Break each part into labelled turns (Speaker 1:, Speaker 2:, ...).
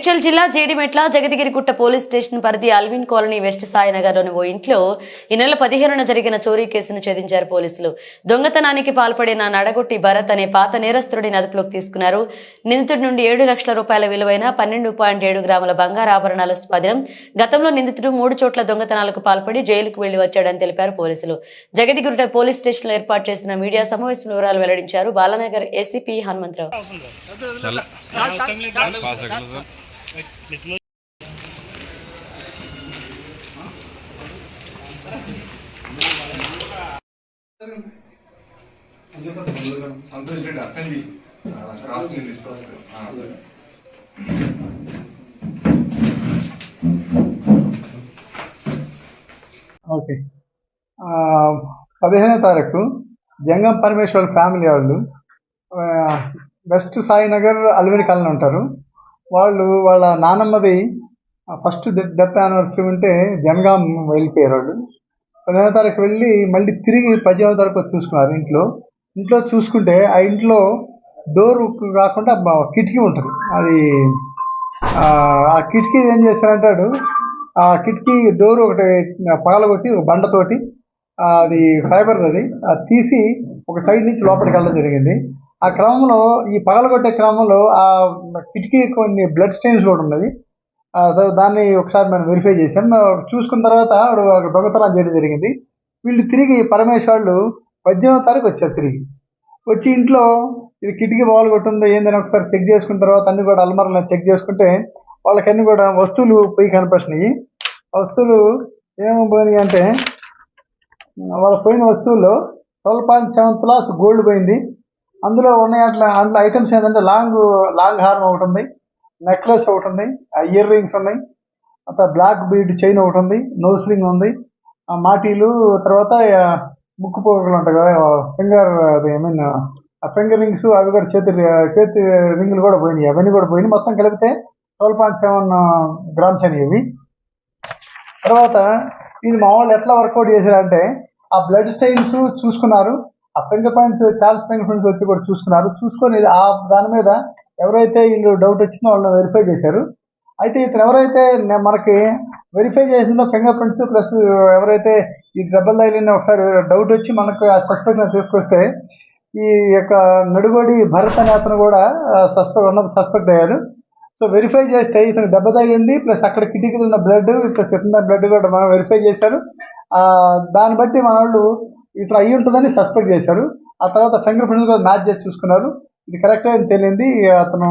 Speaker 1: మేడ్చల్ జిల్లా Jeedimetla Jagadgirigutta police station పరిధి Alvin colony west సాయినగర్లోని ఓ ఇంట్లో ఈ నెల పదిహేనున జరిగిన చోరీ కేసును ఛేదించారు పోలీసులు. దొంగతనానికి పాల్పడిన నడగొట్టి భరత్ అనే పాత నేరస్తుడిని అదుపులోకి తీసుకున్నారు. నిందితుడి నుండి ఏడు లక్షల రూపాయల విలువైన పన్నెండు పాయింట్ ఏడు గ్రాముల బంగారు ఆభరణాలు స్వాధీనం. గతంలో నిందితుడు మూడు చోట్ల దొంగతనాలకు పాల్పడి జైలుకు వెళ్ళి వచ్చాడని తెలిపారు పోలీసులు. జగదిగుట్ట పోలీస్ స్టేషన్లో ఏర్పాటు చేసిన మీడియా సమావేశం వివరాలు వెల్లడించారు బాలానగర్ ఏసీపీ హనుమంతరావు.
Speaker 2: సంతోష్ రెడ్డి అక్కడి రాస్తుంది
Speaker 3: ఓకే పదిహేనో తారీఖు జంగం పరమేశ్వర్ ఫ్యామిలీ వాళ్ళు బెస్ట్ వెస్ట్ సాయినగర్ అల్విని కాలనీ ఉంటారు. వాళ్ళు వాళ్ళ నానమ్మది ఫస్ట్ డెత్ యానివర్సరీ ఉంటే జనగాం వెళ్ళిపోయారు వాళ్ళు పదిహేనో తారీఖు వెళ్ళి మళ్ళీ తిరిగి పదిహేనో తారీఖు చూసుకున్నారు ఇంట్లో. ఇంట్లో చూసుకుంటే ఆ ఇంట్లో డోర్ కాకుండా కిటికీ ఉంటుంది. అది ఆ కిటికీ ఏం చేశారంటాడు? ఆ కిటికీ డోర్ ఒకటి పగలగొట్టి ఒక బండతోటి అది ఫైబర్ది అది తీసి ఒక సైడ్ నుంచి లోపలికి వెళ్ళడం జరిగింది. ఆ క్రమంలో ఈ పగలగొట్టే క్రమంలో ఆ కిటికీ కొన్ని బ్లడ్ స్టెయిన్స్ కూడా ఉన్నది. దాన్ని ఒకసారి మనం వెరిఫై చేసాం చూసుకున్న తర్వాత ఆవిడ ఒక దొంగతనం చేయడం జరిగింది. వీళ్ళు తిరిగి పరమేశ్ వాళ్ళు పద్దెనిమిదో తారీఖు వచ్చారు తిరిగి. వచ్చి ఇంట్లో ఇది కిటికీ బాల్ కొట్టిందో ఏందని ఒకసారి చెక్ చేసుకున్న తర్వాత అన్ని కూడా అల్మారాలో చెక్ చేసుకుంటే వాళ్ళకన్నీ కూడా వస్తువులు పోయి కనిపిస్తున్నాయి ఆ వస్తువులు ఏమో పోయినాయి అంటే వాళ్ళ పోయిన వస్తువుల్లో ట్వెల్వ్ పాయింట్ సెవెన్ తులాస్ గోల్డ్ పోయింది. అందులో ఉన్నాయి అట్లా అందులో ఐటమ్స్ ఏంటంటే లాంగ్ లాంగ్ హార్మ్ ఒకటి ఉంది నెక్లెస్ ఒకటి ఉంది ఇయర్ రింగ్స్ ఉన్నాయి తర్వాత బ్లాక్ బీడ్ చైన్ ఒకటి ఉంది నోస్ రింగ్ ఉంది ఆ మాటీలు తర్వాత ముక్కు పోగులు ఉంటాయి కదా ఫింగర్ అది ఐ మీన్ ఆ ఫింగర్ రింగ్స్ అవి కూడా చేతి చేతి రింగులు కూడా పోయినాయి అవన్నీ కూడా పోయినాయి మొత్తం కలిపితే ట్వెల్వ్ పాయింట్ సెవెన్ గ్రామ్స్ అని ఇవి. తర్వాత ఇది మా వాళ్ళు ఎట్లా వర్కౌట్ చేశారంటే ఆ బ్లడ్ స్టైన్స్ చూసుకున్నారు ఆ ఫింగర్ పాయింట్స్ చాలా ఫింగర్ ప్రింట్స్ వచ్చి కూడా చూసుకున్నారు. చూసుకొని ఆ దాని మీద ఎవరైతే వీళ్ళు డౌట్ వచ్చిందో వాళ్ళని వెరిఫై చేశారు. అయితే ఇతను ఎవరైతే మనకి వెరిఫై చేసిందో ఫింగర్ ప్రింట్స్ ప్లస్ ఎవరైతే ఈ డబ్బులు తగిలిన ఒకసారి డౌట్ వచ్చి మనకు ఆ సస్పెక్ట్ తీసుకొస్తే ఈ యొక్క నడుగోడి భరత్ అనే అతను కూడా సస్పెక్ట్ ఉన్న సస్పెక్ట్ అయ్యాడు. సో వెరిఫై చేస్తే ఇతను దెబ్బ తగిలింది ప్లస్ అక్కడ కిటికీలు ఉన్న బ్లడ్ ప్లస్ ఇతని బ్లడ్ కూడా మనం వెరిఫై చేశారు. దాన్ని బట్టి మన వాళ్ళు ఇట్లా అయ్యి ఉంటుందని సస్పెక్ట్ చేశారు. ఆ తర్వాత ఫింగర్ ప్రింట్ కూడా మ్యాచ్ చేసి చూసుకున్నారు. ఇది కరెక్ట్ అని తెలియంది. అతను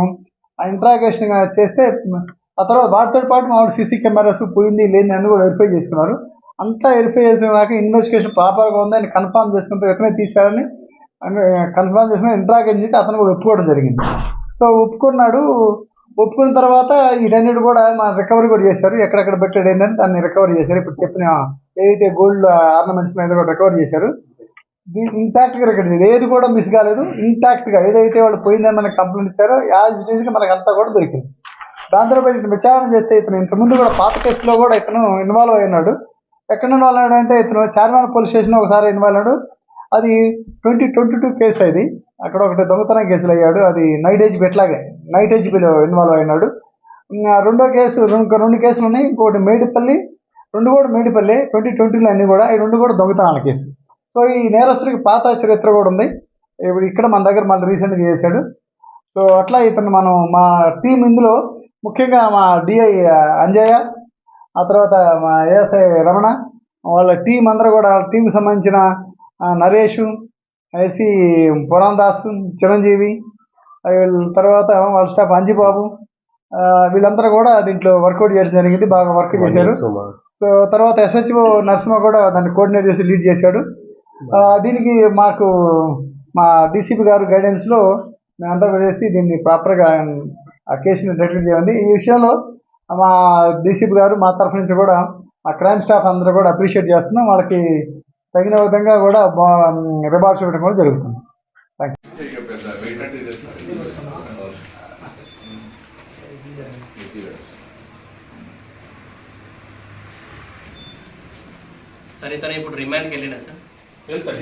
Speaker 3: ఆ ఇంట్రాగేషన్ చేస్తే ఆ తర్వాత వాటితో పాటు మా సీసీ కెమెరాస్ పోయింది లేని అని కూడా వెరిఫై చేసుకున్నారు. అంతా వెరిఫై చేసినాక ఇన్వెస్టిగేషన్ ప్రాపర్గా ఉందని కన్ఫర్మ్ చేసుకుంటే ఇతనే తీశాడని కన్ఫర్మ్ చేసుకుని ఇంట్రాగేషన్ చేస్తే అతను కూడా ఒప్పుకోవడం జరిగింది. సో ఒప్పుకున్నాడు. ఒప్పుకున్న తర్వాత వీటన్నిటి కూడా మన రికవరీ కూడా చేశారు. ఎక్కడెక్కడ పెట్టాడు ఏంటంటే దాన్ని రికవరీ చేశారు. ఇప్పుడు చెప్పిన ఏదైతే గోల్డ్ ఆర్నమెంట్స్ మీద కూడా రికవరీ చేశారు. ఇంటాక్ట్గా రికార్డ్ ఇది ఏది కూడా మిస్ కాలేదు. ఇంటాక్ట్గా ఏదైతే వాళ్ళు పోయిందని మనకి కంప్లైంట్ ఇచ్చారో యాజ్ ఇట్ ఈస్గా మనకు అంతా కూడా దొరికింది. దాంతో పాటు ఇతను విచారణ చేస్తే ఇతను ఇంతకుముందు కూడా పాత కేసులో కూడా ఇతను ఇన్వాల్వ్ అయినాడు ఎక్కడ ఇన్వాల్వ్ అయ్యాడు అంటే ఇతను చార్మాన్ పోలీస్ స్టేషన్ ఒకసారి ఇన్వాల్వ్ అయ్యాడు. అది ట్వంటీ ట్వంటీ టూ కేసు అది. అక్కడ ఒకటి దొంగతనం కేసులు అయ్యాడు. అది నైట్ ఏజ్ ఎట్లాగే నైట్ ఏజ్ బిలో ఇన్వాల్వ్ అయినాడు రెండో కేసు రెండు రెండు కేసులు ఉన్నాయి. ఇంకోటి మేడిపల్లి రెండు కూడా మేడిపల్లి ట్వంటీ ట్వంటీలో అన్ని కూడా ఈ రెండు కూడా దొంగతనాల కేసు. సో ఈ నేరస్తుడికి పాత చరిత్ర కూడా ఉంది. ఇప్పుడు ఇక్కడ మన దగ్గర మళ్ళీ రీసెంట్గా చేశాడు. సో అట్లా ఇతను మనం మా టీం ఇందులో ముఖ్యంగా మా డిఐ అంజయ్య ఆ తర్వాత మా ఏఎస్ఐ రమణ వాళ్ళ టీం అందరూ కూడా టీంకి సంబంధించిన నరేష్ ఐసి పురాణదాస్ చిరంజీవి తర్వాత వాళ్ళ స్టాఫ్ అంజిబాబు వీళ్ళందరూ కూడా దీంట్లో వర్కౌట్ చేయడం జరిగింది బాగా వర్క్ చేశారు. సో తర్వాత ఎస్హెచ్ఓ నరసింహ కూడా దాన్ని కోఆర్డినేట్ చేసి లీడ్ చేశాడు. దీనికి మాకు మా డీసీపీ గారు గైడెన్స్లో మేమంతా చేసి దీన్ని ప్రాపర్గా ఆ కేసుని డెటెక్ట్ చేయండి ఈ విషయంలో మా డీసీపీ గారు మా తరఫు నుంచి కూడా మా క్రైమ్ స్టాఫ్ అందరూ కూడా అప్రిషియేట్ చేస్తున్నాం. వాళ్ళకి తగిన విధంగా కూడా రివార్డ్స్ ఇవ్వడం కూడా జరుగుతుంది.
Speaker 2: ఇక పెద్ద వెయిట్ అంటే చేస్తారు
Speaker 4: సరే తను ఇప్పుడు రిమాండ్కి వెళ్ళినా సార్
Speaker 2: వెళ్తారు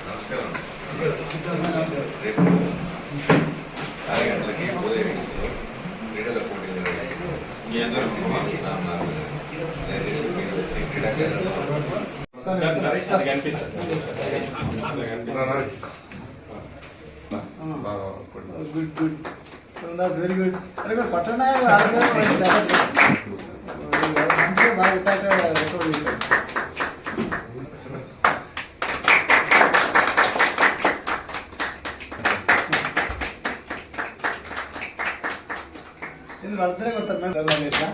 Speaker 2: నమస్కారం. రేపు ఆరు గంటలకి క్రీడల
Speaker 3: good good Das very good అరే మీరు పట్టణ మంచిగా బాగా ఇట్టాక రికార్డ్ చేశారు ಬರ್ತಾರೆ ಬರ್ತಾರೆ